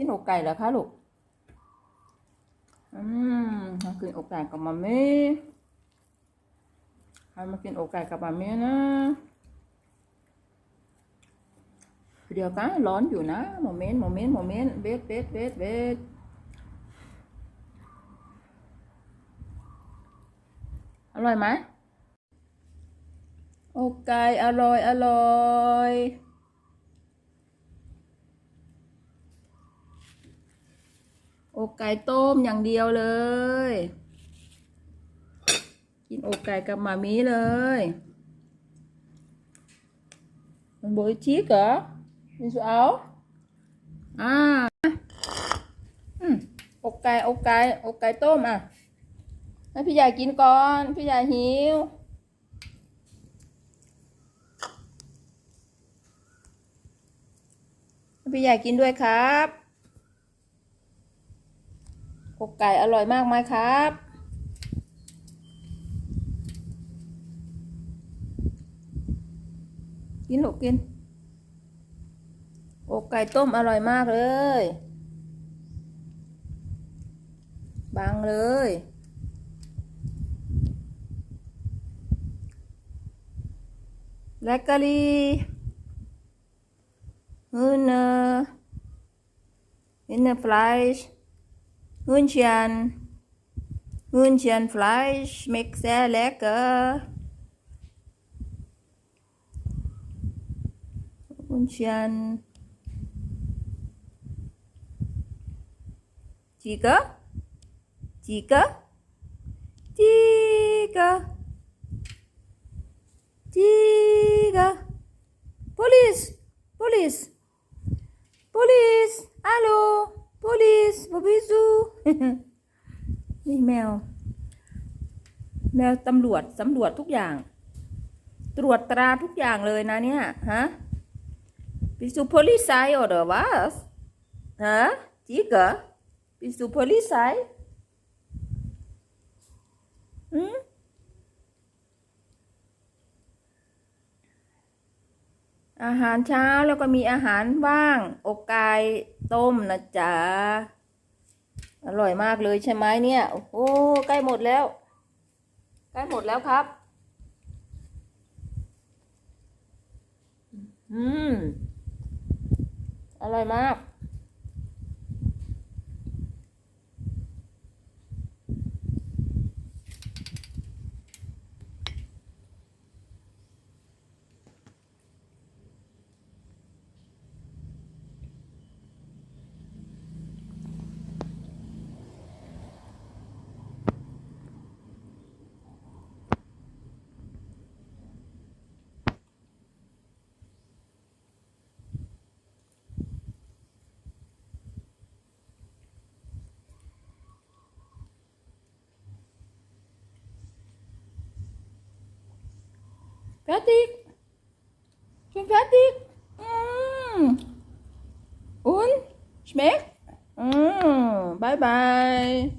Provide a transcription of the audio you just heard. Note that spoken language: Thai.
กินอกไก่เหรอคะลูก อืมมากินอกไก่กับมาม่ใครมากินอกไก่กับมาม่นะเดี๋ยวกันร้อนอยู่นะโมเมนต์โมเมนต์โมเมนต์เบสเบสเบสเบสอร่อยไหมอกไก่อร่อย อร่อย อกไก่ต้มอย่างเดียวเลย กินอกไก่กับหมามีเลยมันบอยชีสเหรอมีสุเอาอ่าอืมอกไก่อกไก่อกไก่ต้มอะให้พี่ใหญ่กินก่อน พี่ใหญ่หิวพี่ใหญ่กินด้วยครับ อกไก่อร่อยมากไหมครับกินลูกกิน อกไก่ต้มอร่อยมากเลย บางเลย แลกกะลีฮึนเนอฮินเนอร์ฟลาย Hühnchen. Hühnchenfleisch schmeckt sehr lecker. Hühnchen. Tiger. Tiger. Tiger. Police. Wo bist du? นี่แมว แมวตำรวจสำรวจทุกอย่าง ตรวจตราทุกอย่างเลยนะเนี่ย ฮะ Bist du Polizei oder was? Hä? Tiger? Bist du Polizei? Hm? Hm? อาหารเช้าแล้วก็มีอาหารว่าง อกไก่ต้มนะจ๊ะ อร่อยมากเลยใช่ไหมเนี่ย โอ้โหใกล้หมดแล้ว ใกล้หมดแล้วครับ อืม อร่อยมาก Fertig. Schon fertig? Mm. Und? Schmeckt? Mm. Bye bye.